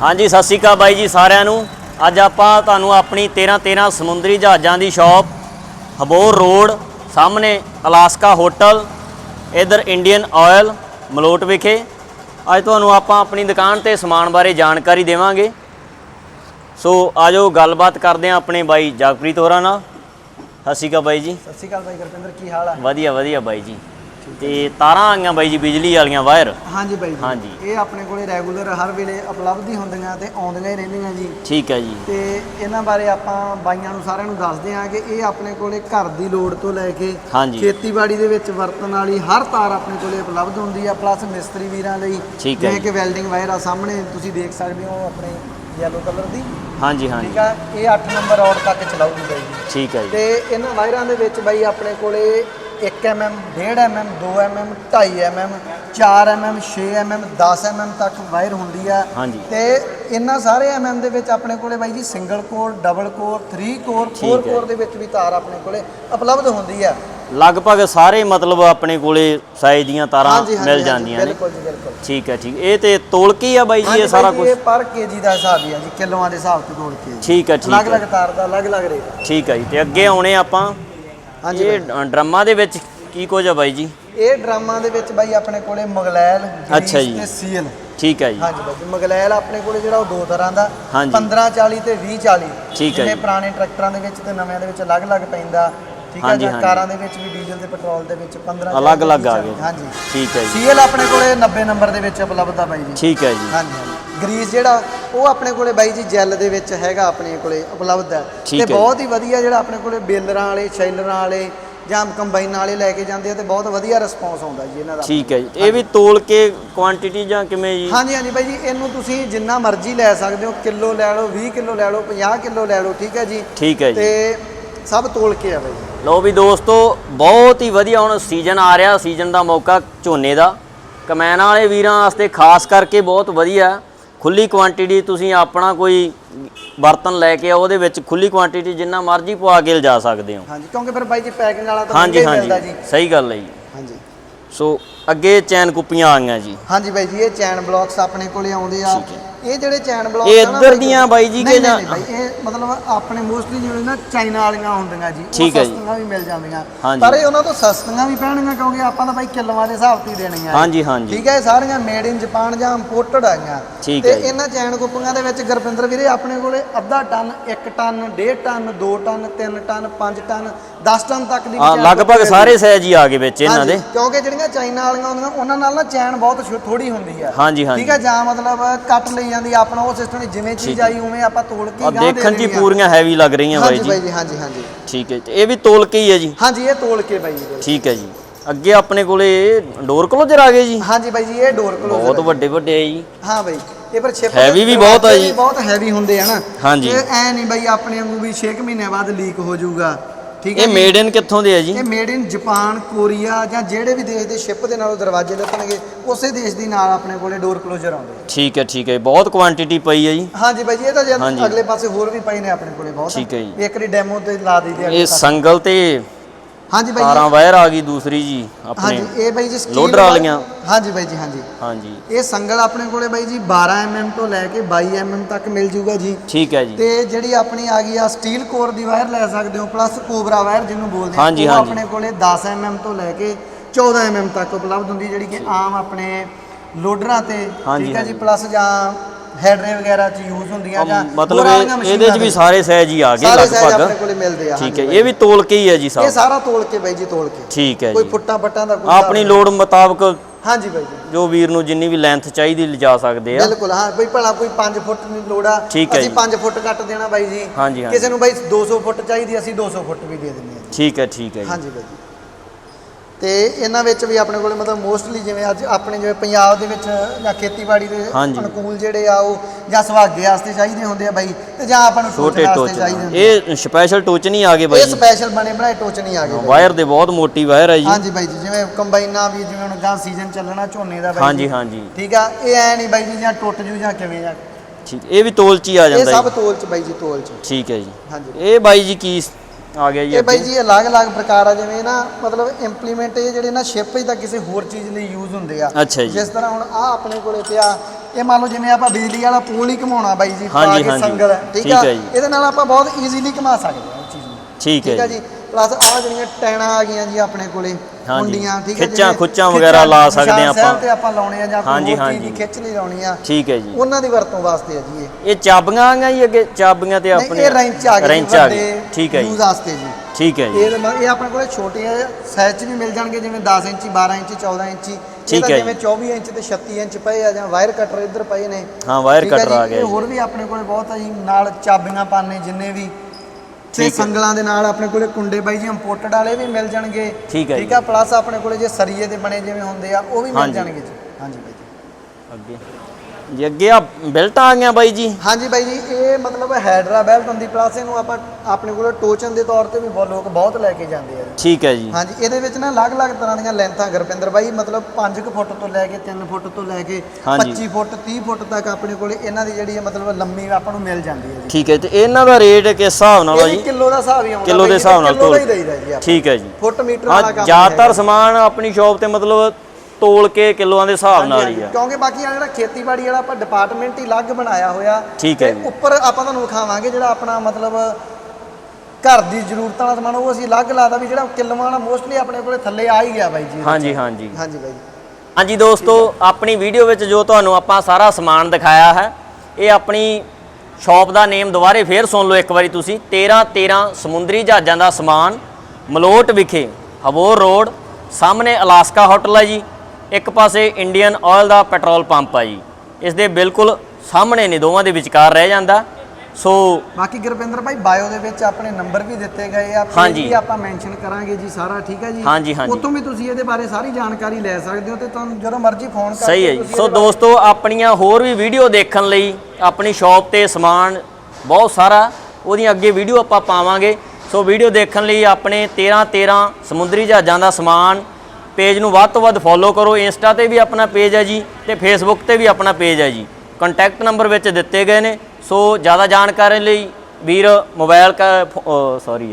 ਹਾਂਜੀ ਸਤਿ ਸ਼੍ਰੀ ਅਕਾਲ ਬਾਈ ਜੀ ਸਾਰਿਆਂ ਨੂੰ। ਅੱਜ ਆਪਾਂ ਤੁਹਾਨੂੰ ਆਪਣੀ 13 13 ਸਮੁੰਦਰੀ ਜਹਾਜ਼ਾਂ ਦੀ ਸ਼ਾਪ ਹਬੋਰ ਰੋਡ ਸਾਹਮਣੇ ਅਲਾਸਕਾ ਹੋਟਲ ਇਧਰ ਇੰਡੀਅਨ ਆਇਲ ਮਲੋਟ ਵਿਖੇ। ਅੱਜ ਤੁਹਾਨੂੰ ਆਪਾਂ ਆਪਣੀ ਦੁਕਾਨ ਤੇ ਸਮਾਨ ਬਾਰੇ ਜਾਣਕਾਰੀ ਦੇਵਾਂਗੇ। ਸੋ ਆਜੋ ਗੱਲਬਾਤ ਕਰਦੇ ਹਾਂ ਆਪਣੇ ਬਾਈ ਜਗਪ੍ਰੀਤ ਹੋਰਾਂ ਨਾਲ। ਸਤਿ ਸ਼੍ਰੀ ਅਕਾਲ ਬਾਈ ਜੀ। ਸਤਿ ਸ਼੍ਰੀ ਅਕਾਲ ਬਾਈ ਗੁਰਪਿੰਦਰ ਕੀ ਹਾਲ ਆ? ਵਧੀਆ ਵਧੀਆ ਬਾਈ ਜੀ। ਤੇ ਤਾਰਾਂ ਆਈਆਂ ਬਾਈ ਜੀ ਬਿਜਲੀ ਵਾਲੀਆਂ ਵਾਇਰ। ਹਾਂਜੀ ਬਾਈ ਜੀ। ਹਾਂਜੀ। ਇਹ ਆਪਣੇ ਕੋਲੇ ਰੈਗੂਲਰ ਹਰ ਵੇਲੇ ਉਪਲਬਧ ਹੀ ਹੁੰਦੀਆਂ ਤੇ ਆਉਂਦੀਆਂ ਹੀ ਰਹਿੰਦੀਆਂ ਜੀ। ਠੀਕ ਹੈ ਜੀ। ਤੇ ਇਹਨਾਂ ਬਾਰੇ ਆਪਾਂ ਬਾਈਆਂ ਨੂੰ ਸਾਰਿਆਂ ਨੂੰ ਦੱਸਦੇ ਹਾਂ ਕਿ ਇਹ ਆਪਣੇ ਕੋਲੇ ਘਰ ਦੀ ਲੋੜ ਤੋਂ ਲੈ ਕੇ ਹਾਂਜੀ। ਖੇਤੀਬਾੜੀ ਦੇ ਵਿੱਚ ਵਰਤਣ ਵਾਲੀ ਹਰ ਤਾਰ ਆਪਣੇ ਕੋਲੇ ਉਪਲਬਧ ਹੁੰਦੀ ਆ ਪਲੱਸ ਮਿਸਤਰੀ ਵੀਰਾਂ ਲਈ ਠੀਕ ਹੈ ਜਿਵੇਂ ਜੀ। ਕਿ ਵੈਲਡਿੰਗ ਵਾਇਰ ਆ ਸਾਹਮਣੇ ਤੁਸੀਂ ਦੇਖ ਸਕਦੇ ਹੋ ਆਪਣੇ ਯੈਲੋ ਕਲਰ ਦੀ। ਹਾਂਜੀ ਹਾਂਜੀ। ਠੀਕ ਆ ਇਹ 8 ਨੰਬਰ ਰੋਡ ਤੱਕ ਚਲਾਊਗੀ ਬਾਈ ਜੀ। ਠੀਕ ਹੈ ਜੀ। ਤੇ ਇਹਨਾਂ ਵਾਇਰਾਂ ਦੇ ਵਿੱਚ ਬਾਈ ਆਪਣੇ ਕੋਲੇ 1 mm 1.5 mm 2 mm 2.5 mm 4 mm 6 mm 10 mm ਤੱਕ ਵਾਇਰ ਹੁੰਦੀ ਆ। ਹਾਂਜੀ। ਤੇ ਇਹਨਾਂ ਸਾਰੇ mm ਦੇ ਵਿੱਚ ਆਪਣੇ ਕੋਲੇ ਬਾਈ ਜੀ single core double core 3 core 4 ਠੀਕ ਹੈ। ਕੋਰ ਦੇ ਵਿੱਚ ਵੀ ਤਾਰ ਆਪਣੇ ਕੋਲੇ ਉਪਲਬਧ ਹੁੰਦੀ ਆ। ਲਗਭਗ ਸਾਰੇ ਮਤਲਬ ਆਪਣੇ ਕੋਲੇ ਸਾਈਜ਼ ਦੀਆਂ ਤਾਰਾਂ ਮਿਲ ਜਾਂਦੀਆਂ ਨੇ। ਬਿਲਕੁਲ ਜੀ ਬਿਲਕੁਲ। ਠੀਕ ਹੈ ਠੀਕ। ਇਹ ਤੇ ਤੋਲਕੀ ਆ ਬਾਈ ਜੀ ਇਹ ਸਾਰਾ ਕੁਝ ਇਹ ਪਰ ਕੇਜੀ ਦਾ ਹਿਸਾਬ ਹੀ ਆ ਜੀ ਕਿਲੋਆਂ ਦੇ ਹਿਸਾਬ ਤੇ ਕੇ ਠੀਕ ਹੈ ਠੀਕ ਅਲੱਗ-ਅਲੱਗ ਤਾਰ ਦਾ ਅਲੱਗ-ਅਲੱਗ ਰੇਟ। ਠੀਕ ਹੈ ਜੀ ਤੇ ਅੱਗੇ ਆਉਣੇ ਆਪਾਂ। ਹਾਂਜੀ ਇਹ ਡਰਮਾਂ ਦੇ ਵਿੱਚ ਕੀ ਕੁਝ ਆ ਬਾਈ ਜੀ ਇਹ ਡਰਾਮਾਂ ਦੇ ਵਿੱਚ ਬਾਈ ਆਪਣੇ ਕੋਲੇ ਮਗਲੈਲ ਅੱਛਾ ਜੀ। ਤੇ ਸੀਲ ਠੀਕ ਹੈ ਜੀ ਹਾਂਜੀ ਬਾਜੀ ਮਗਲੈਲ ਆਪਣੇ ਕੋਲੇ ਜਿਹੜਾ ਉਹ ਦੋ ਤਰ੍ਹਾਂ ਦਾ ਹਾਂਜੀ। 1540 ਤੇ 2040 ਠੀਕ ਹੈ ਜਿਵੇਂ ਜੀ। ਪੁਰਾਣੇ ਟਰੈਕਟਰਾਂ ਦੇ ਵਿੱਚ ਤੇ ਨਵਿਆਂ ਦੇ ਵਿੱਚ ਅਲੱਗ-ਅਲੱਗ ਪੈਂਦਾ ਠੀਕ ਹੈ ਜੀ। ਕਾਰਾਂ ਦੇ ਵਿੱਚ ਵੀ ਡੀਜ਼ਲ ਤੇ ਪੈਟਰੋਲ ਦੇ ਵਿੱਚ 15 ਅਲੱਗ-ਅਲੱਗ ਆ ਗਏ। ਹਾਂਜੀ ਠੀਕ ਹੈ ਜੀ ਸੀਐਲ ਆਪਣੇ ਕੋਲੇ 90 ਨੰਬਰ ਦੇ ਵਿੱਚ ਉਪਲਬਧ ਆ ਬਾਈ ਜੀ ਠੀਕ ਹੈ ਜੀ ਹਾਂਜੀ ਗਰੀਸ ਜਿਹੜਾ ਉਹ ਆਪਣੇ ਕੋਲੇ ਬਾਈ ਜੀ ਜੈਲ ਦੇ ਵਿੱਚ ਹੈਗਾ ਆਪਣੇ ਕੋਲੇ ਉਪਲਬਧ ਹੈ। ਤੇ। ਬਹੁਤ ਹੀ ਵਧੀਆ ਜਿਹੜਾ ਆਪਣੇ ਕੋਲੇ ਬੇਲਰਾਂ ਵਾਲੇ ਸ਼ੈਲਰਾਂ ਵਾਲੇ ਜਾਂ ਕੰਬਾਈਨ ਵਾਲੇ ਲੈ ਕੇ ਜਾਂਦੇ ਆ ਤੇ ਬਹੁਤ ਵਧੀਆ ਰਿਸਪੌਂਸ ਆਉਂਦਾ ਜੀ ਇਹਨਾਂ ਦਾ। ਠੀਕ ਹੈ ਜੀ। ਇਹ ਵੀ ਤੋਲ ਕੇ ਕੁਆਂਟੀਟੀ ਜਾਂ ਕਿਵੇਂ ਜੀ? ਹਾਂਜੀ ਹਾਂਜੀ ਬਾਈ ਜੀ ਇਹਨੂੰ ਤੁਸੀਂ ਜਿੰਨਾ ਮਰਜ਼ੀ ਲੈ ਸਕਦੇ ਹੋ। ਕਿਲੋ ਲੈ ਲਓ 20 ਕਿਲੋ ਲੈ ਲਓ 50 ਕਿਲੋ ਲੈ ਲਓ ਠੀਕ ਹੈ ਜੀ? ਠੀਕ ਹੈ ਜੀ। ਤੇ ਸਭ ਤੋਲ ਕੇ ਆ ਬਾਈ ਜੀ। ਲੋ ਵੀ ਦੋਸਤੋ ਬਹੁਤ ਹੀ ਵਧੀਆ ਹੁਣ ਸੀਜ਼ਨ ਆ ਰਿਹਾ। ਸੀਜ਼ਨ ਦਾ ਮੌਕਾ ਝੋਨੇ ਦਾ। ਕਮੈਨ ਵਾਲੇ ਵੀਰਾਂ ਵਾਸਤੇ ਖਾਸ ਕਰਕੇ ਬਹੁਤ ਵਧੀਆ। ਖੁੱਲੀ ਕੁਆਂਟੀਟੀ ਤੁਸੀਂ ਆਪਣਾ ਕੋਈ ਬਰਤਨ ਲੈ ਕੇ ਆਓ ਉਹਦੇ ਵਿੱਚ ਖੁੱਲੀ ਕੁਆਂਟੀਟੀ ਜਿੰਨਾ ਮਰਜ਼ੀ ਪਵਾ ਕੇ ਲਿਜਾ ਸਕਦੇ ਹੋ। ਹਾਂਜੀ ਕਿਉਂਕਿ ਫਿਰ ਬਾਈ ਜੀ ਪੈਕਿੰਗ ਵਾਲਾ ਤਾਂ ਹਾਂਜੀ ਮਿਲਦਾ ਹਾਂਜੀ ਜੀ। ਸਹੀ ਗੱਲ ਹੈ ਜੀ। ਹਾਂਜੀ। ਸੋ ਅੱਗੇ ਚੈਨ ਕੁੱਪੀਆਂ ਆ ਗਈਆਂ ਜੀ। ਹਾਂਜੀ ਬਾਈ ਜੀ ਇਹ ਚੈਨ ਬਲੌਕਸ ਆਪਣੇ ਕੋਲੇ ਆਉਂਦੇ ਆ। ਠੀਕ ਹੈ। ਇਹ ਜਿਹੜੇ ਚੈਨ ਬਲੌਕਸ ਇਹ ਇੱਧਰ ਦੀਆਂ ਬਾਈ ਜੀ ਕਿ ਜਾਂ- ਇਹ ਮਤਲਬ ਆਪਣੇ ਮੋਸਟਲੀ ਜਿਵੇਂ ਨਾ ਚਾਈਨਾ ਵਾਲੀਆਂ ਹੁੰਦੀਆਂ ਜੀ ਉਹ ਠੀਕ ਹੈ ਜੀ। ਸਸਤੀਆਂ ਵੀ ਮਿਲ ਜਾਂਦੀਆਂ। ਪਰ ਇਹ ਉਹਨਾਂ ਤੋਂ ਸਸਤੀਆਂ ਵੀ ਪੈਣਗੀਆਂ ਕਿਉਂਕਿ ਆਪਾਂ ਤਾਂ ਬਾਈ ਕਿਲੋਆਂ ਦੇ ਹਿਸਾਬ ਤੇ ਹੀ ਦੇਣੀਆਂ ਹਾਂਜੀ, ਹਾਂਜੀ। ਠੀਕ ਹੈ ਇਹ ਸਾਰੀਆਂ ਮੇਡ ਇਨ ਜਾਪਾਨ ਜਾਂ ਇੰਪੋਰਟਡ ਆਈਆਂ ਤੇ ਹੈ। ਇਹਨਾਂ ਚੈਨ ਕੁੱਪੀਆਂ ਦੇ ਵਿੱਚ ਗੁਰਪਿੰਦਰ ਵੀਰੇ ਆਪਣੇ ਕੋਲੇ ਅੱਧਾ ton 1 ton 1.5 ton 2 ton 3 ton 5 ton 10 ton ਤੱਕ ਦੀ ਚੈਨ ਲਗਭਗ ਸਾਰੇ ਸਾਈਜ਼ ਹੀ ਆ ਗਏ ਵਿੱਚ ਇਹਨਾਂ ਦੇ ਕਿਉਂਕਿ ਜਿਹੜੀਆਂ ਚਾਈਨਾ ਵਾਲੀਆਂ ਹੁੰਦੀਆਂ ਉਹਨਾਂ ਨਾਲ ਨਾ ਚੈਨ ਬਹੁਤ ਥੋੜੀ ਹੁੰਦੀ ਆ ਹਾਂਜੀ, ਹਾਂਜੀ। ਠੀਕ ਹੈ ਜਾਂ ਮਤਲਬ ਕੱਟ ਲਈ ਜਾਂਦੀ ਆ, ਆਪਣਾ ਉਹ ਸਿਸਟਮ ਜਿਵੇਂ ਚੀਜ਼। ਆਈ ਉਵੇਂ ਆਪਾਂ ਤੋੜ ਕੇ ਆ ਦੇ ਦੇਖਣ 'ਚ ਹੀ ਦੇਣੀ ਆ। ਪੂਰੀਆਂ ਹੈਵੀ ਲੱਗ ਰਹੀਆਂ ਬਾਈ ਹਾਂਜੀ ਬਾਈ ਜੀ ਜੀ ਹਾਂਜੀ ਹਾਂਜੀ ਠੀਕ ਹੈ ਤੇ ਇਹ ਵੀ ਤੋਲ ਕੇ ਹੀ ਹੈ ਜੀ ਹਾਂਜੀ ਇਹ ਤੋੜ ਕੇ ਬਾਈ ਜੀ ਬਿਲਕੁਲ। ਠੀਕ ਹੈ ਜੀ ਅੱਗੇ ਆਪਣੇ ਕੋਲੇ ਡੋਰ ਕਲੋਜ਼ਰ ਆ ਗਏ ਜੀ ਹਾਂਜੀ ਬਾਈ ਜੀ ਇਹ ਡੋਰ ਕਲੋਜ਼ਰ ਬਹੁਤ ਵੱਡੇ ਵੱਡੇ ਆ ਜੀ ਹਾਂ ਬਾਈ ਇਹ ਪਰ ਛਿਪ Heavy ਵੀ ਬਹੁਤ ਆ ਜੀ। ਬਹੁਤ ਹੈਵੀ ਹੁੰਦੇ ਆ ਨਾ ਹਾਂਜੀ। ਐ ਨਹੀਂ ਬਾਈ ਆਪਣੇ ਵਾਂਗੂ ਵੀ 6 ਮਹੀਨੇ ਬਾਅਦ ਲੀਕ ਹੋ ਜਾਊਗਾ ਠੀਕ ਹੈ ਇਹ? ਮੇਡ ਇਨ ਕਿੱਥੋਂ ਦੇ ਆ ਜੀ ਇਹ ਮੇਡ ਇਨ ਜਾਪਾਨ ਕੋਰੀਆ ਜਾਂ ਜਿਹੜੇ ਵੀ ਦੇਸ਼ ਦੇ ਸ਼ਿਪ ਦੇ ਨਾਲੋਂ ਦਰਵਾਜ਼ੇ ਲੱਗਣਗੇ ਉਸੇ ਦੇਸ਼ ਦੀ ਨਾਲ ਆਪਣੇ ਕੋਲੇ ਡੋਰ ਕਲੋਜ਼ਰ ਆਉਂਦੇ ਠੀਕ ਹੈ ਠੀਕ ਹੈ ਬਹੁਤ ਕੁਆਂਟੀਟੀ ਪਈ ਹੈ ਜੀ ਹਾਂਜੀ ਬਾਈ ਜੀ ਇਹ ਤਾਂ ਹਾਂਜੀ। ਅਗਲੇ ਪਾਸੇ ਹੋਰ ਵੀ ਪਏ ਨੇ ਆਪਣੇ ਕੋਲੇ ਬਹੁਤ ਠੀਕ ਹੈ ਜੀ। ਇੱਕ ਦੀ ਡੈਮੋ ਤੇ ਲਾ ਦਈਦੇ ਅਗਲੇ ਇਹ। ਸੰਗਲ ਤੇ ਹਾਂਜੀ ਬਾਈ ਤਾਰਾਂ ਜੀ ਵਾਇਰ ਆ ਗਈ ਦੂਸਰੀ ਜੀ ਆਪਣੇ ਹਾਂਜੀ ਇਹ ਬਾਈ ਜੀ steel ਲੋਡਰ ਵਾਲੀ- ਵਾਲੀਆਂ। ਹਾਂਜੀ ਬਾਈ ਜੀ ਹਾਂਜੀ ਹਾਂਜੀ ਇਹ ਸੰਗਲ ਆਪਣੇ ਕੋਲੇ ਬਾਈ ਜੀ 12 mm ਤੋਂ ਲੈ ਕੇ 22 mm ਤੱਕ ਮਿਲ ਜੂਗਾ ਜੀ ਠੀਕ ਹੈ ਜੀ ਤੇ ਜਿਹੜੀ ਆਪਣੀ ਆ ਗਈ ਆ ਸਟੀਲ ਕੋਰ ਦੀ ਵਾਇਰ ਲੈ ਸਕਦੇ ਹੋ ਪਲੱਸ ਕੋਬਰਾ ਵਾਇਰ ਜਿਹਨੂੰ ਬੋਲਦੇ ਆ ਉਹ। ਆਪਣੇ ਕੋਲੇ 10 mm ਤੋਂ ਲੈ ਕੇ 14 mm ਤੱਕ ਉਪਲਬਧ ਹੁੰਦੀ ਜਿਹੜੀ ਕਿ ਆਮ ਆਪਣੇ ਲੋਡਰਾਂ ਤੇ ਠੀਕ ਹੈ ਜੀ। ਪਲੱਸ ਜਾਂ ਹੈਡਰੇ ਵਗੈਰਾ ਚ ਯੂਜ਼ ਹੁੰਦੀਆਂ ਜਾਂ ਮਤਲਬ ਇਹ- ਇਹਦੇ 'ਚ ਵੀ। ਸਾਰੇ ਸਾਈਜ਼ ਹੀ ਆ ਗਏ ਸਾਰੇ size ਆਪਣੇ ਲਗਭਗ ਕੋਲੇ ਮਿਲਦੇ ਆ ਠੀਕ ਹੈ ਇਹ ਵੀ ਤੋਲ ਕੇ ਹੀ ਹੈ ਜੀ ਇਹ ਸਭ ਸਾਰਾ ਤੋਲ ਕੇ ਬਾਈ ਜੀ ਤੋਲ ਕੇ। ਠੀਕ ਹੈ ਕੋਈ ਜੀ। ਫੁੱਟਾਂ ਫੱਟਾਂ ਦਾ ਕੋਈ ਆਪਣੀ ਲੋੜ ਮੁਤਾਬਕ ਹਾਂਜੀ ਬਾਈ ਜੀ। ਜੋ ਵੀਰ ਨੂੰ ਜਿੰਨੀ ਵੀ ਲੈਂਥ ਚਾਹੀਦੀ ਲਿਜਾ ਸਕਦੇ ਆ। ਬਿਲਕੁਲ ਹਾਂ ਬਈ ਭਲਾ ਕੋਈ 5 ਫੁੱਟ ਦੀ ਲੋੜ ਆ। ਅਸੀਂ ਜੀ। 5 ਫੁੱਟ ਕੱਟ ਦੇਣਾ ਬਾਈ ਜੀ। ਕਿਸੇ ਨੂੰ ਬਾਈ 200 ਫੁੱਟ ਚਾਹੀਦੀ ਅਸੀਂ 200 ਫੁੱਟ ਵੀ ਦੇ ਦਿੰਦੇ ਹਾਂ ਠੀਕ ਹੈ ਠੀਕ ਹੈ ਜੀ। ਹਾਂਜੀ ਬਾਈ ਜੀ। ਤੇ ਇਹਨਾਂ ਵਿੱਚ ਵੀ ਆਪਣੇ ਕੋਲੇ ਮਤਲਬ ਮੋਸਟਲੀ ਜਿਵੇਂ ਅੱਜ ਆਪਣੇ ਜਿਵੇਂ ਪੰਜਾਬ ਦੇ ਵਿੱਚ ਜਾਂ ਖੇਤੀਬਾੜੀ ਦੇ ਹਾਂਜੀ। ਅਨੁਕੂਲ ਜਿਹੜੇ ਆ ਉਹ ਜਾਂ ਸੁਹਾਗੇ ਵਾਸਤੇ ਚਾਹੀਦੇ ਹੁੰਦੇ ਆ ਬਾਈ ਤੇ ਜਾਂ ਆਪਾਂ ਨੂੰ ਛੋਟੇ ਟੋਚ ਵਾਸਤੇ ਚਾਹੀਦੇ ਹੁੰਦੇ ਆ ਇਹ ਸਪੈਸ਼ਲ ਟੋਚ ਨਹੀਂ ਆ ਗਏ ਬਾਈ ਇਹ ਜੀ ਸਪੈਸ਼ਲ ਬਣੇ ਬਣਾਏ ਟੋਚ ਨਹੀਂ ਆ ਗਏ ਬਾਈ। ਵਾਇਰ ਦੇ ਬਹੁਤ ਮੋਟੀ ਵਾਇਰ ਹੈ ਜੀ ਹਾਂਜੀ ਬਾਈ ਜੀ ਜਿਵੇਂ ਕੰਬਾਈਨਾਂ ਵੀ ਜਿਵੇਂ ਹੁਣ ਗਾਂ ਸੀਜ਼ਨ ਚੱਲਣਾ ਝੋਨੇ ਦਾ ਬਾਈ ਹਾਂਜੀ, ਜੀ। ਹਾਂਜੀ। ਠੀਕ ਆ ਇਹ ਐ ਨਹੀਂ ਬਾਈ ਜੀ ਜਾਂ ਟੁੱਟ ਜੂ ਜਾਂ ਕਿਵੇਂ ਜਾਂ ਠੀਕ ਇਹ ਵੀ ਤੋਲ ਚ ਹੀ ਆ ਇਹ ਜਾਂਦਾ ਸਭ ਜੀ ਤੋਲ ਚ ਬਾਈ ਜੀ ਤੋਲ ਚ ਠੀਕ ਹੈ ਜੀ ਹਾਂਜੀ ਇਹ ਬਾਈ ਜੀ ਕੀ ਆ ਗਿਆ ਜੀ ਇਹ ਬਾਈ? ਜੀ ਅਲੱਗ-ਅਲੱਗ ਪ੍ਰਕਾਰ ਆ ਜਿਵੇਂ ਨਾ ਮਤਲਬ ਇੰਪਲੀਮੈਂਟ ਇਹ ਜਿਹੜੇ ਨਾ ਸ਼ਿਪ ਹੀ ਤਾਂ ਕਿਸੇ ਹੋਰ ਚੀਜ਼ ਲਈ ਯੂਜ਼ ਹੁੰਦੇ ਆ ਅੱਛਾ ਜੀ। ਜਿਸ ਤਰ੍ਹਾਂ ਹੁਣ ਆ ਆਪਣੇ ਕੋਲੇ ਪਿਆ ਇਹ ਮੰਨ ਲਓ ਜਿਵੇਂ ਆਪਾਂ ਬਿਜਲੀ ਵਾਲਾ ਪੂਲ ਹੀ ਘਮਾਉਣਾ ਬਾਈ ਜੀ ਪਾ ਕੇ। ਸੰਗਲ ਠੀਕ ਆ। ਇਹਦੇ ਨਾਲ ਆਪਾਂ ਬਹੁਤ ਈਜ਼ੀਲੀ ਘਮਾ ਸਕਦੇ ਹਾਂ ਇਸ ਚੀਜ਼ ਨੂੰ ਠੀਕ ਹੈ ਆ ਜੀ ਪਲੱਸ ਆਹ ਜਿਹੜੀਆਂ ਟੈਣਾ ਆ ਗਈਆਂ ਜੀ ਆਪਣੇ ਕੋਲੇ। ਮੁੰਡੀਆਂ ਠੀਕ ਹੈ ਖਿੱਚਾਂ- ਖੁੱਚਾਂ ਵਗੈਰਾ ਲਾ ਸਕਦੇ ਸਾਹਿਬ ਆਪਾਂ। ਤੇ ਆਪਾਂ ਲਾਉਣੇ ਆ ਜਾਂ ਕੋਈ ਚੀਜ਼ ਦੀ ਹਾਂਜੀ। ਖਿੱਚ ਲਈ ਲਾਉਣੀ ਆ। ਠੀਕ ਹੈ ਜੀ। ਉਹਨਾਂ ਦੀ ਵਰਤੋਂ ਵਾਸਤੇ ਆ ਜੀ ਇਹ। ਇਹ ਚਾਬੀਆਂ ਆਈਆਂ ਜੀ ਅੱਗੇ? ਚਾਬੀਆਂ ਤੇ ਆਪਣੇ ਇਹ ਰੈਂਚ ਆ ਗਏ ਰੈਂਚ ਆ ਗਏ ਠੀਕ ਹੈ ਜੀ। ਯੂਜ਼ ਵਾਸਤੇ ਜੀ। ਠੀਕ ਹੈ ਜੀ। ਇਹ ਇਹ ਆਪਣੇ ਕੋਲੇ ਛੋਟੇ ਆ ਸਾਈਜ਼ 'ਚ ਵੀ ਮਿਲ ਜਾਣਗੇ ਜਿਵੇਂ 10 ਇੰਚੀ 12 ਇੰਚੀ 14 ਇੰਚੀ। ਠੀਕ ਹੈ। ਜਿਵੇਂ 24 ਇੰਚ ਤੇ 36 ਇੰਚ ਪਏ ਆ ਜਾਂ ਵਾਇਰ ਕਟਰ ਇੱਧਰ ਪਏ ਨੇ। ਹਾਂ ਵਾਇਰ ਕਟਰ ਆ ਜੀ। ਹੋਰ ਵੀ ਆਪਣੇ ਕੋਲੇ ਬਹੁਤ ਆ ਜੀ। ਨਾਲ ਚਾਬੀਆਂ ਪਾਣੇ ਜਿੰਨੇ ਵੀ ਤੇ। ਸੰਗਲਾਂ ਦੇ ਨਾਲ ਆਪਣੇ ਕੋਲੇ ਕੁੰਡੇ ਬਾਈ ਜੀ ਇੰਪੋਰਟਡ ਵਾਲੇ ਵੀ ਮਿਲ ਜਾਣਗੇ ਠੀਕ ਹੈ ਠੀਕ। ਆ ਪਲੱਸ ਆਪਣੇ ਕੋਲੇ ਜੇ ਸਰੀਏ ਦੇ ਬਣੇ ਜਿਵੇਂ ਹੁੰਦੇ ਆ ਉਹ ਵੀ ਮਿਲ। ਜਾਣਗੇ ਜੀ ਹਾਂਜੀ ਬਾਈ ਜੀ ਅੱਗੇ ਜੀ ਅੱਗੇ ਆ ਬੈਲਟਾਂ ਆ ਗਈਆਂ ਬਾਈ ਜੀ? ਹਾਂਜੀ ਬਾਈ ਜੀ ਇਹ ਮਤਲਬ ਹੈਡਰਾ ਬੈਲਟ ਹੁੰਦੀ ਪਲੱਸ ਇਹਨੂੰ ਆਪਾਂ ਆਪਣੇ ਕੋਲੇ ਟੋਚਨ ਦੇ ਤੌਰ ਤੇ ਵੀ ਬਹੁਤ ਲੋਕ ਬਹੁਤ ਲੈ ਕੇ ਜਾਂਦੇ ਆ। ਠੀਕ ਹੈ ਜੀ। ਹਾਂਜੀ ਇਹਦੇ ਵਿੱਚ ਨਾ ਅਲੱਗ-ਅਲੱਗ ਤਰ੍ਹਾਂ ਦੀਆਂ ਲੈਂਥਾਂ ਗੁਰਪਿੰਦਰ ਬਾਈ ਮਤਲਬ 5 ਫੁੱਟ ਤੋਂ ਲੈ ਕੇ 3 ਫੁੱਟ ਤੋਂ ਲੈ ਕੇ ਹਾਂਜੀ। 25 ਫੁੱਟ 30 ਫੁੱਟ ਤੱਕ ਆਪਣੇ ਕੋਲੇ ਇਹਨਾਂ ਦੀ ਜਿਹੜੀ ਹੈ ਮਤਲਬ ਲੰਮੀ ਆਪਾਂ ਨੂੰ ਮਿਲ ਜਾਂਦੀ ਹੈ ਜੀ। ਠੀਕ ਹੈ ਤੇ ਇਹਨਾਂ ਦਾ ਰੇਟ ਕਿਸ ਹਿਸਾਬ ਨਾਲ ਆ ਜੀ? ਕਿਲੋ ਦਾ ਹਿਸਾਬ ਹੀ ਆਉਂਦਾ ਕਿਲੋ ਦੇ ਹਿਸਾਬ ਨਾਲ ਤੋਲ ਠੀਕ ਹੈ ਜੀ। ਫੁੱਟ ਮੀਟਰ ਵਾਲਾ ਕੰਮ ਜ਼ਿਆਦਾਤਰ ਸਮਾਨ ਆਪਣੀ ਸ਼ਾਪ ਤੇ ਮਤਲਬ ਤੋਲ ਕੇ ਕਿਲੋਆਂ ਦੇ ਹਿਸਾਬ ਨਾਲ ਹੀ ਆ। ਕਿਉਂਕਿ ਬਾਕੀ ਆ ਜਿਹੜਾ ਖੇਤੀਬਾੜੀ ਵਾਲਾ ਆਪਾਂ ਡਿਪਾਰਟਮੈਂਟ ਹੀ ਅਲੱਗ ਬਣਾਇਆ ਹੋਇਆ ਠੀਕ ਹੈ। ਉੱਪਰ ਆਪਾਂ ਤੁਹਾਨੂੰ ਵਿਖਾਵਾਂਗੇ ਜਿਹੜਾ ਆਪਣਾ ਮਤਲਬ ਘਰ ਦੀ ਜ਼ਰੂਰਤਾਂ ਦਾ ਸਮਾਨ ਉਹ ਅਸੀਂ ਅਲੱਗ ਲਾਦਾ ਵੀ ਜਿਹੜਾ ਕਿਲੋਆਂ ਵਾਲਾ ਮੋਸਟਲੀ ਆਪਣੇ ਕੋਲੇ ਥੱਲੇ ਆ ਹੀ ਗਿਆ ਬਾਈ ਜੀ। ਹਾਂਜੀ ਹਾਂਜੀ। ਹਾਂਜੀ ਬਾਈ। ਹਾਂਜੀ ਦੋਸਤੋ ਆਪਣੀ ਵੀਡੀਓ ਵਿੱਚ ਜੋ ਤੁਹਾਨੂੰ ਆਪਾਂ ਸਾਰਾ ਸਮਾਨ ਦਿਖਾਇਆ ਹੈ ਇਹ ਆਪਣੀ ਸ਼ਾਪ ਦਾ ਨੇਮ ਦੁਬਾਰੇ ਫੇਰ ਸੁਣ ਲਓ ਇੱਕ ਵਾਰੀ ਤੁਸੀਂ। 13 13 ਸਮੁੰਦਰੀ ਜਹਾਜ਼ਾਂ ਦਾ ਸਮਾਨ ਮਲੋਟ ਵਿਖੇ ਹਬੋਰ ਰੋਡ ਸਾਹਮਣੇ ਅਲਾਸਕਾ ਹੋਟਲ ਹੈ ਜੀ। ਇੱਕ ਪਾਸੇ ਇੰਡੀਅਨ ਆਇਲ ਦਾ ਪੈਟਰੋਲ ਪੰਪ ਆ ਜੀ। ਇਸ ਦੇ ਬਿਲਕੁਲ ਸਾਹਮਣੇ ਨੇ ਦੋਵਾਂ ਦੇ ਵਿਚਕਾਰ ਰਹਿ ਜਾਂਦਾ। ਸੋ ਬਾਕੀ ਗੁਰਪਿੰਦਰ ਭਾਈ ਬਾਇਓ ਦੇ ਵਿੱਚ ਆਪਣੇ ਨੰਬਰ ਵੀ ਦਿੱਤੇ ਗਏ ਆ। ਹਾਂਜੀ। ਵੀ ਆਪਾਂ ਮੈਂਸ਼ਨ ਕਰਾਂਗੇ ਜੀ ਸਾਰਾ ਠੀਕ ਹੈ ਜੀ? ਹਾਂਜੀ, ਵੀ ਤੁਸੀਂ ਇਹਦੇ ਬਾਰੇ ਸਾਰੀ ਜਾਣਕਾਰੀ ਲੈ ਸਕਦੇ ਹੋ ਤੇ ਤੁਹਾਨੂੰ ਜਦੋਂ ਮਰਜ਼ੀ ਫੋਨ ਕਰਕੇ ਸਹੀ ਹੈ ਜੀ। ਤੁਸੀਂ ਸੋ ਇਹਦੇ ਬਾਰੇ- ਦੋਸਤੋ ਆਪਣੀਆਂ ਹੋਰ ਵੀ ਵੀਡੀਓ ਦੇਖਣ ਲਈ ਆਪਣੀ ਸ਼ਾਪ ਤੇ ਸਮਾਨ ਬਹੁਤ ਸਾਰਾ ਉਹਦੀਆਂ ਅੱਗੇ ਵੀਡੀਓ ਆਪਾਂ ਪਾਵਾਂਗੇ। ਸੋ ਵੀਡੀਓ ਦੇਖਣ ਲਈ ਆਪਣੇ 13 13 ਸਮੁੰਦਰੀ ਜਹਾਜ਼ਾਂ ਦਾ ਸਮਾਨ ਪੇਜ ਨੂੰ ਵੱਧ ਤੋਂ ਵੱਧ ਫੋਲੋ ਕਰੋ। ਇੰਸਟਾ ਤੇ ਵੀ ਆਪਣਾ ਪੇਜ ਹੈ ਜੀ ਤੇ ਫੇਸਬੁੱਕ ਤੇ ਵੀ ਆਪਣਾ ਪੇਜ ਹੈ ਜੀ। ਕੰਟੈਕਟ ਨੰਬਰ ਵਿੱਚ ਦਿੱਤੇ ਗਏ ਨੇ। ਸੋ ਜ਼ਿਆਦਾ ਜਾਣਕਾਰੀ ਲਈ ਵੀਰ ਮੋਬਾਈਲ ਕਾ ਸੌਰੀ